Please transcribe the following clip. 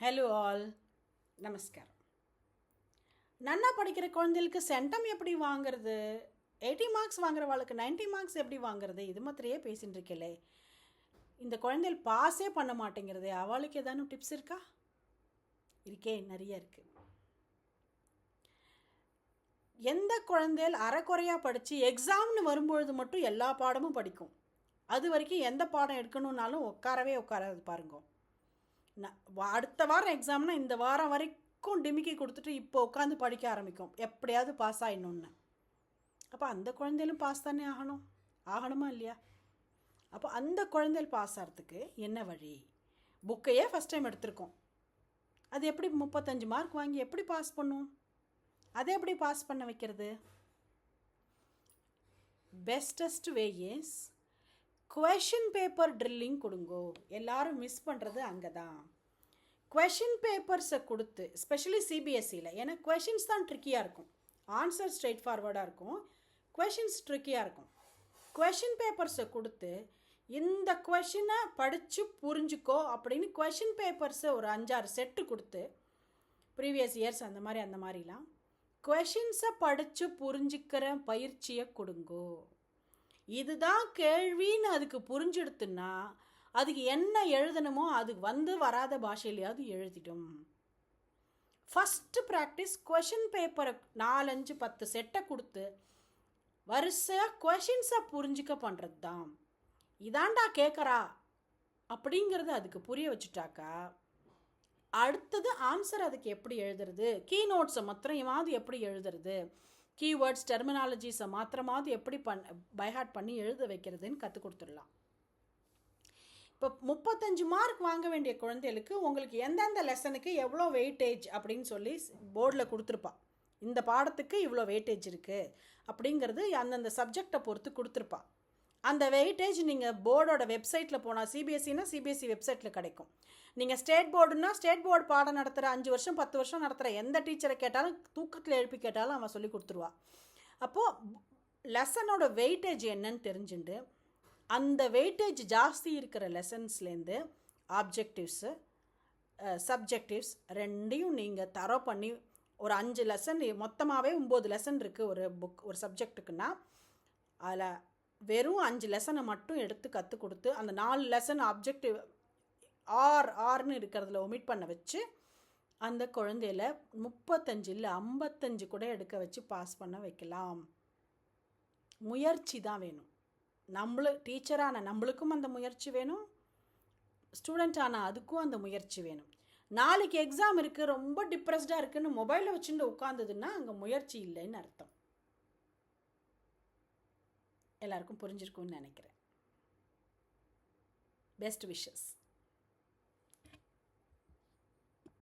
Hello all நமஸ்காரம் நன்னா படிக்கிற குழந்தைகளுக்கு சென்டம் எப்படி வாங்குறது? எயிட்டி மார்க்ஸ் வாங்குறவாளுக்கு 90 மார்க்ஸ் எப்படி வாங்குறது? இது மாத்திரையே பேசிகிட்டு இருக்கலே இந்த குழந்தைகள் பாஸே பண்ண மாட்டேங்கிறது அவளுக்கு ஏதானும் டிப்ஸ் இருக்கா? இருக்கே நிறைய இருக்குது எந்த குழந்தைகள் அறக்குறையாக படித்து எக்ஸாம்னு வரும்பொழுது மட்டும் எல்லா பாடமும் படிக்கும். அது வரைக்கும் எந்த பாடம் எடுக்கணுன்னாலும் உட்காரவே உட்காராது பாருங்க. அடுத்த வாரம் எக்ஸாம்னா இந்த வாரம் வரைக்கும் டிமிக்கி கொடுத்துட்டு இப்போ உட்காந்து படிக்க ஆரம்பிக்கும். எப்படியாவது பாஸ் ஆயிடணும்னு. அப்போ அந்த குழந்தையிலும் பாஸ் தானே ஆகணும்? ஆகணுமா இல்லையா? அப்போ அந்த குழந்தைகள் பாஸ் ஆகிறதுக்கு என்ன வழி? புக்கையே ஃபஸ்ட் டைம் எடுத்திருக்கோம். அது எப்படி முப்பத்தஞ்சு மார்க் வாங்கி எப்படி பாஸ் பண்ணும்? அதை எப்படி பாஸ் பண்ண வைக்கிறது? Bestest way is question paper drilling கொடுங்கோ. எல்லாரும் மிஸ் பண்ணுறது அங்கே தான் கொஷின் பேப்பர்ஸை கொடுத்து ஸ்பெஷலி சிபிஎஸ்சியில் ஏன்னா கொஷின்ஸ் தான் ட்ரிக்கியாக இருக்கும். ஆன்சர் ஸ்ட்ரெயிட் ஃபார்வர்டாக இருக்கும். கொஷின்ஸ் ட்ரிக்கியாக இருக்கும். கொஷின் பேப்பர்ஸை கொடுத்து இந்த கொஷினை படித்து புரிஞ்சுக்கோ அப்படின்னு கொஷின் பேப்பர்ஸை ஒரு அஞ்சாறு செட்டு கொடுத்து ப்ரீவியஸ் இயர்ஸ் அந்த மாதிரி அந்த மாதிரிலாம் கொஷின்ஸை படித்து புரிஞ்சுக்கிற பயிற்சியை கொடுங்கோ. இதுதான் கேள்வின்னு அதுக்கு புரிஞ்சிடுத்துன்னா அதுக்கு என்ன எழுதணுமோ அதுக்கு வந்து வராத பாஷையிலையாவது எழுதிடும். ஃபஸ்ட்டு ப்ராக்டிஸ் கொஷின் பேப்பரை நாலஞ்சு பத்து செட்டை கொடுத்து வரிசையாக கொஷின்ஸை புரிஞ்சிக்க பண்ணுறது தான் இதாண்டா கேட்குறா அப்படிங்கிறத அதுக்கு புரிய வச்சுட்டாக்கா அடுத்தது ஆன்சர் அதுக்கு எப்படி எழுதுறது? கீ நோட்ஸை மாத்திரமாவது எப்படி எழுதுறது? கீவேர்ட்ஸ் டெர்மினாலஜிஸை மாத்திரமாவது எப்படி பண் பைஹார்ட் பண்ணி எழுத வைக்கிறதுன்னு கற்றுக் கொடுத்துடலாம். இப்போ முப்பத்தஞ்சு மார்க் வாங்க வேண்டிய குழந்தைகளுக்கு உங்களுக்கு எந்தெந்த லெசனுக்கு எவ்வளோ வெயிட்டேஜ் அப்படின்னு சொல்லி போர்டில் கொடுத்துருப்பா. இந்த பாடத்துக்கு இவ்வளோ வெயிட்டேஜ் இருக்குது அப்படிங்கிறது அந்தந்த சப்ஜெக்டை பொறுத்து கொடுத்துருப்பா. அந்த வெயிட்டேஜ் நீங்கள் போர்டோட வெப்சைட்டில் போனால் சிபிஎஸ்சினா சிபிஎஸ்சி வெப்சைட்டில் கிடைக்கும். நீங்கள் ஸ்டேட் போர்டுனா ஸ்டேட் போர்டு பாடம் நடத்துகிற அஞ்சு வருஷம் பத்து வருஷம் நடத்துகிற எந்த டீச்சரை கேட்டாலும் தூக்கத்தில் எழுப்பி கேட்டாலும் அவன் சொல்லி கொடுத்துருவா. அப்போது லெசனோட வெயிட்டேஜ் என்னன்னு தெரிஞ்சுண்டு அந்த வெயிட்டேஜ் ஜாஸ்தி இருக்கிற லெசன்ஸ்லேருந்து ஆப்ஜெக்டிவ்ஸு சப்ஜெக்டிவ்ஸ் ரெண்டையும் நீங்கள் தரோ பண்ணி ஒரு அஞ்சு லெசன் மொத்தமாகவே ஒம்பது லெசன் இருக்குது ஒரு புக் ஒரு சப்ஜெக்ட்டுக்குன்னா அதில் வெறும் அஞ்சு லெசனை மட்டும் எடுத்து கற்றுக் கொடுத்து அந்த நாலு லெசன் ஆப்ஜெக்டிவ் ஆர் ஆர்னு இருக்கிறதுல ஒமிட் பண்ண வச்சு அந்த குழந்தையில முப்பத்தஞ்சு இல்லை ஐம்பத்தஞ்சு கூட எடுக்க வச்சு பாஸ் பண்ண வைக்கலாம். முயற்சி தான் வேணும். நம்மளு டீச்சரான நம்மளுக்கும் அந்த முயற்சி வேணும். ஸ்டூடெண்ட் ஆனால் அதுக்கும் அந்த முயற்சி வேணும். நாளைக்கு எக்ஸாம் இருக்குது ரொம்ப டிப்ரெஸ்டாக இருக்குன்னு மொபைலை வச்சுட்டு உட்காந்ததுன்னா அங்கே முயற்சி இல்லைன்னு அர்த்தம். எல்லாருக்கும் புரிஞ்சிருக்கும்னு நினைக்கிறேன். Best wishes